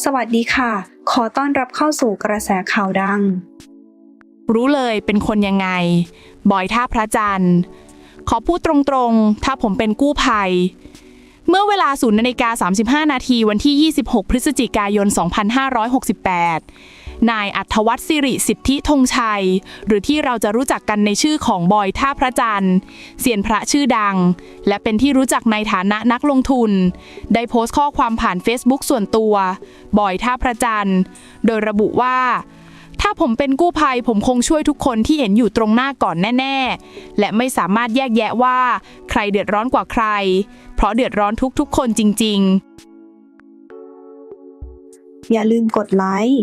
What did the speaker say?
สวัสดีค่ะ ขอต้อนรับเข้าสู่กระแสข่าวดัง รู้เลยเป็นคนยังไง บอยท่าพระจันทร์ ขอพูดตรงๆ ถ้าผมเป็นกู้ภัย เมื่อเวลา0นาฬิกา35 นาทีวันที่ 26 พฤศจิกายน 2568 นายอัธวัฒน์สิริสิทธิธงชัย หรือที่เราจะรู้จักกันในชื่อของบอยท่าพระจันทร์เซียนพระชื่อดัง และเป็นที่รู้จักในฐานะนักลงทุน ได้โพสต์ข้อความผ่าน Facebook ส่วนตัวบอยท่าพระจันทร์โดยระบุว่าถ้าผมเป็นกู้ภัยผมคงช่วยทุกคนที่เห็นอยู่ตรงหน้าก่อนแน่ ๆ และไม่สามารถแยกแยะว่า ใครเดือดร้อนกว่าใคร เพราะเดือดร้อนทุกๆ คนจริง ๆ อย่าลืมกดไลค์